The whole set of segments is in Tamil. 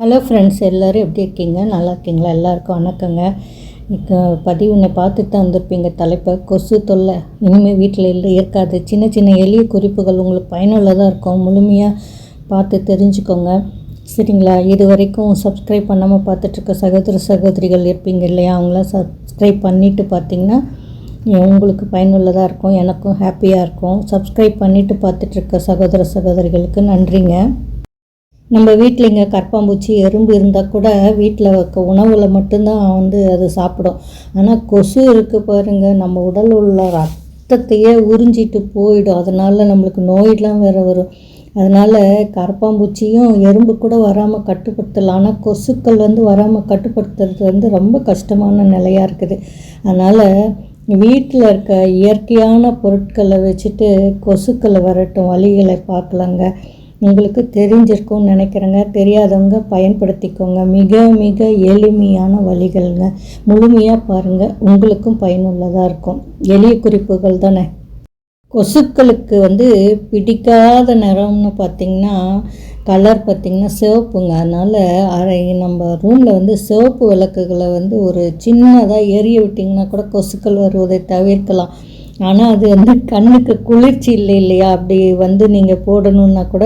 ஹலோ ஃப்ரெண்ட்ஸ் எல்லோரும் எப்படி இருக்கீங்க? நல்லா இருக்கீங்களா? எல்லாருக்கும் வணக்கங்க. இப்போ பதிவுனை பார்த்துட்டு தான் வந்திருப்பீங்க. தலைப்பை கொசு தொல்லை. இனிமேல் வீட்டில் இல்லை இருக்காது. சின்ன சின்ன எளிய குறிப்புகள் உங்களுக்கு பயனுள்ளதாக இருக்கும். முழுமையாக பார்த்து தெரிஞ்சுக்கோங்க. சரிங்களா? இது வரைக்கும் சப்ஸ்கிரைப் பண்ணாமல் பார்த்துட்ருக்க சகோதர சகோதரிகள் இருப்பீங்க இல்லையா? அவங்களாம் சப்ஸ்கிரைப் பண்ணிவிட்டு பார்த்தீங்கன்னா உங்களுக்கு பயனுள்ளதாக இருக்கும். எனக்கும் ஹாப்பியாக இருக்கும். சப்ஸ்கிரைப் பண்ணிவிட்டு பார்த்துட்ருக்க சகோதர சகோதரிகளுக்கு நன்றிங்க. நம்ம வீட்டில் இங்கே கற்பாம்பூச்சி எறும்பு இருந்தால் கூட வீட்டில் வைக்க உணவில் மட்டும்தான் வந்து அது சாப்பிடும். ஆனால் கொசு இருக்குது பாருங்கள் நம்ம உடல் உள்ள ரத்தத்தையே உறிஞ்சிட்டு போயிடும். அதனால் நம்மளுக்கு நோயெலாம் வேறு வரும். அதனால் கரப்பாம்பூச்சியும் எறும்பு கூட வராமல் கட்டுப்படுத்தலாம். ஆனால் கொசுக்கள் வந்து வராமல் கட்டுப்படுத்துறது வந்து ரொம்ப கஷ்டமான நிலையாக இருக்குது. அதனால் வீட்டில் இருக்க இயற்கையான பொருட்களை வச்சுட்டு கொசுக்களை வரட்டும் வழிகளை பார்க்கலாங்க. உங்களுக்கு தெரிஞ்சிருக்கும்னு நினைக்கிறேங்க. தெரியாதவங்க பயன்படுத்திக்கோங்க. மிக மிக எளிமையான வழிகள்ங்க. முழுமையாக பாருங்கள் உங்களுக்கும் பயனுள்ளதாக இருக்கும். எளிய குறிப்புகள் தானே? கொசுக்களுக்கு வந்து பிடிக்காத நிறம்னு பார்த்திங்கன்னா கலர் பார்த்திங்கன்னா சிவப்புங்க. அதனால் அரை நம்ம ரூமில் வந்து சிவப்பு விளக்குகளை வந்து ஒரு சின்னதாக எரிய விட்டிங்கன்னா கூட கொசுக்கள் வருவதை தவிர்க்கலாம். ஆனால் அது வந்து கண்ணுக்கு குளிர்ச்சி இல்லை இல்லையா? அப்படி வந்து நீங்கள் போடணுன்னா கூட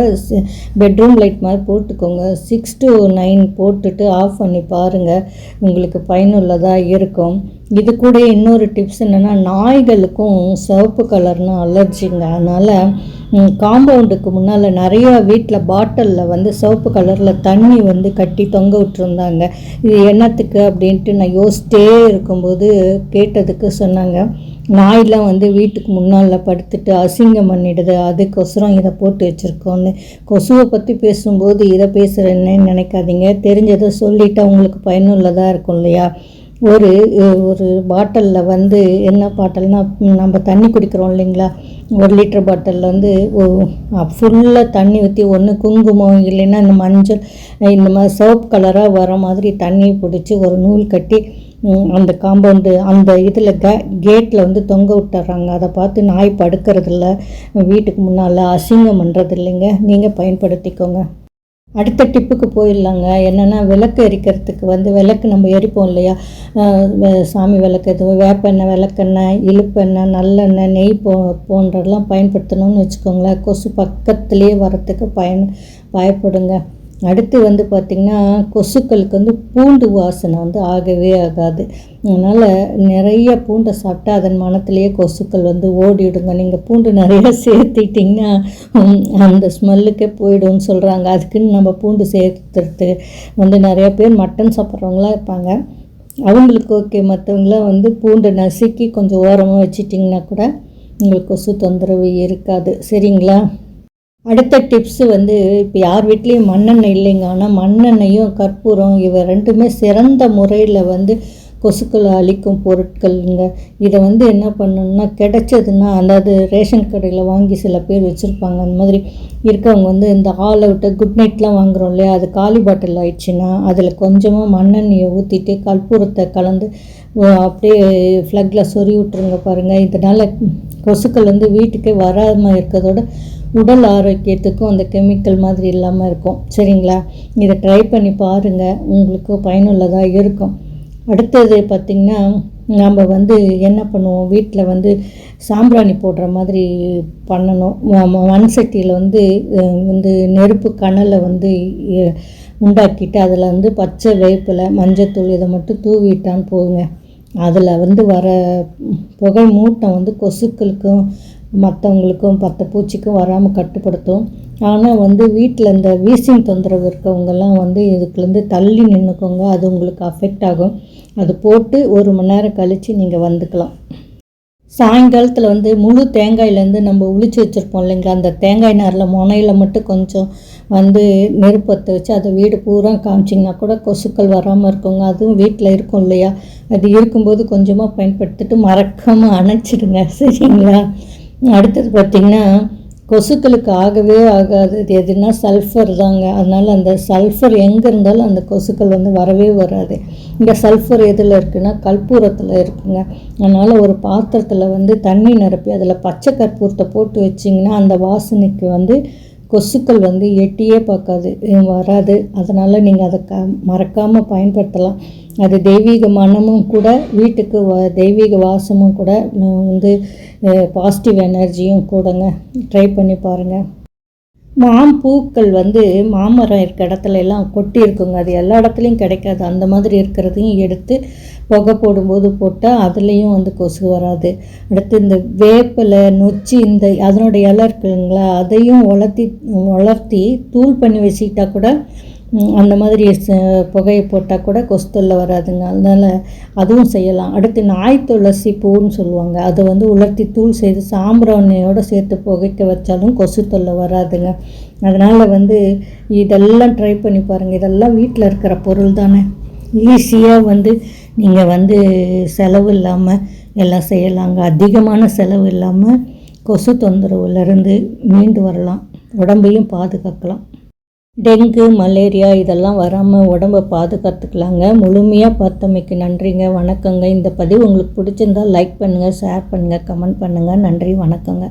பெட்ரூம் லைட் மாதிரி போட்டுக்கோங்க. சிக்ஸ் டு நைன் போட்டுட்டு ஆஃப் பண்ணி பாருங்கள் உங்களுக்கு பயனுள்ளதாக இருக்கும். இது கூட இன்னொரு டிப்ஸ் என்னென்னா நாய்களுக்கும் சிவப்பு கலர்னால் அலர்ஜிங்க அதனால் காம்பவுண்டுக்கு முன்னால் நிறையா வீட்டில் பாட்டிலில் வந்து சிவப்பு கலரில் தண்ணி வந்து கட்டி தொங்க விட்டுருந்தாங்க. இது என்னத்துக்கு அப்படின்ட்டு நான் யோசிச்சிட்டே இருக்கும்போது கேட்டதுக்கு சொன்னாங்க. நாயெலாம் வந்து வீட்டுக்கு முன்னால் படுத்துட்டு அசிங்கம் பண்ணிடுது. அதுக்கொசரம் இதை போட்டு வச்சுருக்கோன்னு கொசுவை பற்றி பேசும்போது இதை பேசுகிறேன்னு நினைக்காதீங்க. தெரிஞ்சதை சொல்லிட்டு அவங்களுக்கு பயனுள்ளதாக இருக்கும் இல்லையா? ஒரு ஒரு பாட்டிலில் வந்து என்ன பாட்டில்னா நம்ம தண்ணி குடிக்கிறோம் இல்லைங்களா? ஒரு லிட்டர் பாட்டிலில் வந்து ஃபுல்லாக தண்ணி ஊற்றி ஒன்று குங்குமம் இல்லைன்னா இந்த மஞ்சள் இந்த மாதிரி சோப் கலராக வர மாதிரி தண்ணி பிடிச்சி ஒரு நூல் கட்டி அந்த காம்பவுண்டு அந்த இதில் க கேட்டில் வந்து தொங்க விட்டுறாங்க. அதை பார்த்து நாய் படுக்கிறதில்ல. வீட்டுக்கு முன்னால் அசிங்கம் பண்ணுறது இல்லைங்க நீங்கள் பயன்படுத்திக்கோங்க. அடுத்த டிப்புக்கு போயிடலாங்க. என்னென்னா விளக்கு எரிக்கிறதுக்கு வந்து விளக்கு நம்ம எரிப்போம் இல்லையா? சாமி விளக்கு எதுவும் வேப்பெண்ணெய் விளக்கெண்ணெய் இழுப்பெண்ணெய் நல்லெண்ணெய் நெய் போ போன்றதெல்லாம் பயன்படுத்தணும்னு வச்சுக்கோங்களேன். கொசு பக்கத்துலேயே வரத்துக்கு பயன் பயப்படுங்க. அடுத்து வந்து பார்த்திங்கன்னா கொசுக்களுக்கு வந்து பூண்டு வாசனை வந்து ஆகவே ஆகாது. அதனால் நிறைய பூண்டை சாப்பிட்டா அதன் மனத்திலேயே கொசுக்கள் வந்து ஓடிடுங்க. நீங்கள் பூண்டு நிறையா சேர்த்திட்டிங்கன்னா அந்த ஸ்மெல்லுக்கே போயிடும்னு சொல்கிறாங்க அதுக்குன்னு நம்ம பூண்டு சேர்த்துறது வந்து நிறையா பேர் மட்டன் சாப்பிட்றவங்களாம் இருப்பாங்க. அவங்களுக்கு ஓகே. மற்றவங்களாம் வந்து பூண்டை நசுக்கி கொஞ்சம் ஓரமாக வச்சிட்டிங்கன்னா கூட உங்களுக்கு கொசு தொந்தரவு இருக்காது. சரிங்களா? அடுத்த டிப்ஸு வந்து இப்போ யார் வீட்லேயும் மண்ணெண்ணெய் இல்லைங்க. ஆனால் மண்ணெண்ணெயும் கற்பூரம் இவை ரெண்டுமே சிறந்த முறையில் வந்து கொசுக்களை அழிக்கும் பொருட்கள்ங்க. இதை வந்து என்ன பண்ணணும்னா கிடைச்சதுன்னா அதாவது ரேஷன் கடையில் வாங்கி சில பேர் வச்சுருப்பாங்க. அந்த மாதிரி இருக்கவங்க வந்து இந்த ஆல் அவுட்டை குட் நைட்லாம் வாங்குகிறோம் இல்லையா அது காலி பாட்டில் ஆயிடுச்சுன்னா அதில் கொஞ்சமாக மண்ணெண்ணெயை ஊற்றிட்டு கற்பூரத்தை கலந்து அப்படியே ஃப்ளக்கில் சொறி விட்ருங்க பாருங்கள் இதனால் கொசுக்கள் வந்து வீட்டுக்கே வராமல் இருக்கிறதோட உடல் ஆரோக்கியத்துக்கும் அந்த கெமிக்கல் மாதிரி இல்லாமல் இருக்கும். சரிங்களா? இதை ட்ரை பண்ணி பாருங்கள் உங்களுக்கு பயனுள்ளதாக இருக்கும். அடுத்தது பார்த்திங்கன்னா நம்ம வந்து என்ன பண்ணுவோம்? வீட்டில் வந்து சாம்பிராணி போடுற மாதிரி பண்ணணும். மண் சட்டியில் வந்து வந்து நெருப்பு கணலை வந்து உண்டாக்கிட்டு அதில் வந்து பச்சை வேப்பில் மஞ்சத்தூள் இதை மட்டும் தூவிட்டான்னு போகுங்க அதில் வந்து வர புகை மூட்டம் வந்து கொசுக்களுக்கும் மற்றவங்களுக்கும் பத்த பூச்சிக்கும் வராமல் கட்டுப்படுத்தும். ஆனால் வந்து வீட்டில் இந்த வீசிங் தொந்தரவு இருக்கவங்கெல்லாம் வந்து இதுக்குலேருந்து தள்ளி நின்றுக்கோங்க அது உங்களுக்கு அஃபெக்ட் ஆகும். அது போட்டு ஒரு மணி நேரம் கழித்து நீங்கள் வந்துக்கலாம். சாயங்காலத்தில் வந்து முழு தேங்காயிலேருந்து நம்ம உளிச்சு வச்சுருப்போம் இல்லைங்களா? அந்த தேங்காய் நாரில் முனையில் மட்டும் கொஞ்சம் வந்து நெருப்பத்தை வச்சு அதை வீடு பூரா காமிச்சிங்கன்னா கூட கொசுக்கள் வராமல் இருக்குங்க. அதுவும் வீட்டில் இருக்கும் இல்லையா? அது இருக்கும்போது கொஞ்சமாக பயன்படுத்திட்டு மறக்காமல் அணைச்சிடுங்க. சரிங்களா? அடுத்தது பார்த்திங்கன்னா கொசுக்களுக்கு ஆகவே ஆகாது. எதுனா சல்ஃபர் தாங்க. அதனால் அந்த சல்ஃபர் எங்கே இருந்தாலும் அந்த கொசுக்கள் வந்து வரவே வராது. இங்கே சல்ஃபர் எதில் இருக்குன்னா கற்பூரத்தில் இருக்குங்க. அதனால் ஒரு பாத்திரத்தில் வந்து தண்ணி நிரப்பி அதில் பச்சை கற்பூரத்தை போட்டு வச்சிங்கன்னா அந்த வாசனைக்கு வந்து கொசுக்கள் வந்து எட்டியே பார்க்காது வராது. அதனால் நீங்கள் அதை க மறக்காமல் பயன்படுத்தலாம். அது தெய்வீக மனமும் கூட வீட்டுக்கு வ தெய்வீக வாசமும் கூட வந்து பாசிட்டிவ் எனர்ஜியும் கூடங்க. ட்ரை பண்ணி பாருங்கள் மாம்பூக்கள் வந்து மாமரம் இருக்க இடத்துல எல்லாம் கொட்டி இருக்குங்க. அது எல்லா இடத்துலையும் கிடைக்காது. அந்த மாதிரி இருக்கிறதையும் எடுத்து புகை போடும்போது போட்டால் அதுலேயும் வந்து கொசு வராது. அடுத்து இந்த வேப்பிலை நொச்சி இந்த அதனுடைய இலை இருக்குங்களா அதையும் உலர்த்தி வளர்த்தி தூள் பண்ணி வச்சுக்கிட்டா கூட அந்த மாதிரி ச- புகையை போட்டால் கூட கொசு தொல்லை வராதுங்க. அதனால் அதுவும் செய்யலாம். அடுத்து நாய் துளசி பூன்னு சொல்லுவாங்க. அதை வந்து உலர்த்தி தூள் செய்து சாம்பிராணியோடு சேர்த்து புகைக்க வச்சாலும் கொசு தொல்லை வராதுங்க. அதனால் வந்து இதெல்லாம் ட்ரை பண்ணி பாருங்கள் இதெல்லாம் வீட்டில் இருக்கிற பொருள் தானே. ஈஸியாக வந்து நீங்கள் வந்து செலவு இல்லாமல் எல்லாம் செய்யலாங்க. அதிகமான செலவு இல்லாமல் கொசு தொந்தரவுலேருந்து மீண்டு வரலாம். உடம்பையும் பாதுகாக்கலாம். டெங்கு மலேரியா இதெல்லாம் வராமல் உடம்பை பாதுகாத்துக்கலாங்க. முழுமையாக பார்த்தமைக்கு நன்றிங்க. வணக்கங்க. இந்த பதிவு உங்களுக்கு பிடிச்சிருந்தா லைக் பண்ணுங்கள் ஷேர் பண்ணுங்கள் கமெண்ட் பண்ணுங்கள் நன்றி வணக்கங்க.